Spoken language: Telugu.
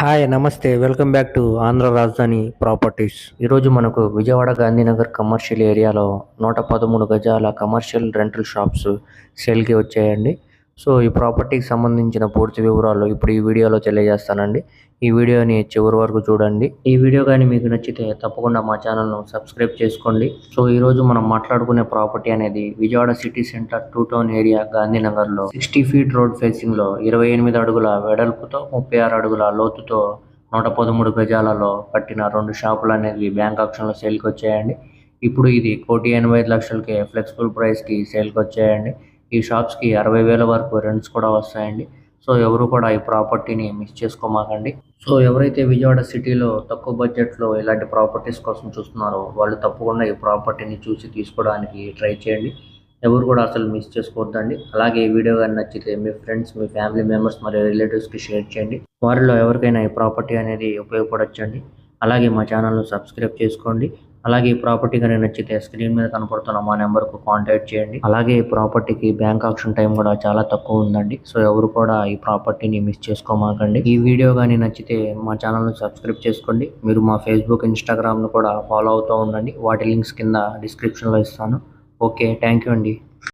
హాయ్ నమస్తే. వెల్కమ్ బ్యాక్ టు ఆంధ్ర రాజధాని ప్రాపర్టీస్. ఈరోజు మనకు విజయవాడ గాంధీనగర్ కమర్షియల్ ఏరియాలో నూట పదమూడు గజాల కమర్షియల్ రెంటల్ షాప్స్ సేల్కి వచ్చాయండి. సో ఈ ప్రాపర్టీకి సంబంధించిన పూర్తి వివరాలు ఇప్పుడు ఈ వీడియోలో తెలియజేస్తానండి. ఈ వీడియోని చివరి వరకు చూడండి. ఈ వీడియో కానీ మీకు నచ్చితే తప్పకుండా మా ఛానల్ను సబ్స్క్రైబ్ చేసుకోండి. సో ఈరోజు మనం మాట్లాడుకునే ప్రాపర్టీ అనేది Vijayawada city centre two town area గాంధీనగర్లో sixty feet road ఫేసింగ్లో ఇరవై ఎనిమిది అడుగుల వెడల్పుతో ముప్పై ఆరు అడుగుల లోతుతో నూట పదమూడు గజాలలో కట్టిన రెండు షాపులు అనేవి బ్యాంక్ ఆక్షన్లో సేల్కి వచ్చాయండి. ఇప్పుడు ఇది కోటి ఎనభై ఐదు లక్షలకే ఫ్లెక్సిబుల్ ప్రైస్కి సేల్కి వచ్చాయండి. ఈ షాప్స్కి అరవై వేల వరకు రెంట్స్ కూడా వస్తాయండి. సో ఎవరు కూడా ఈ ప్రాపర్టీని మిస్ చేసుకోమాకండి. సో ఎవరైతే విజయవాడ సిటీలో తక్కువ బడ్జెట్లో ఇలాంటి ప్రాపర్టీస్ కోసం చూస్తున్నారో వాళ్ళు తప్పకుండా ఈ ప్రాపర్టీని చూసి తీసుకోవడానికి ట్రై చేయండి. ఎవరు కూడా అసలు మిస్ చేసుకోవద్దండి. అలాగే ఈ వీడియో కానీ నచ్చితే మీ ఫ్రెండ్స్ మీ ఫ్యామిలీ మెంబర్స్ మరియు రిలేటివ్స్కి షేర్ చేయండి. వారిలో ఎవరికైనా ఈ ప్రాపర్టీ అనేది ఉపయోగపడొచ్చండి. అలాగే మా ఛానల్ను సబ్స్క్రైబ్ చేసుకోండి. అలాగే ఈ ప్రాపర్టీ కానీ నచ్చితే స్క్రీన్ మీద కనపడుతున్న మా నెంబర్కు కాంటాక్ట్ చేయండి. అలాగే ఈ ప్రాపర్టీకి బ్యాంక్ ఆప్షన్ టైం కూడా చాలా తక్కువ ఉందండి. సో ఎవరు కూడా ఈ ప్రాపర్టీని మిస్ చేసుకోమాకండి. ఈ వీడియో కానీ నచ్చితే మా ఛానల్ను సబ్స్క్రైబ్ చేసుకోండి. మీరు మా ఫేస్బుక్ ఇన్స్టాగ్రామ్ను కూడా ఫాలో అవుతూ ఉండండి. వాటి లింక్స్ కింద డిస్క్రిప్షన్లో ఇస్తాను. ఓకే థ్యాంక్ యూ అండి.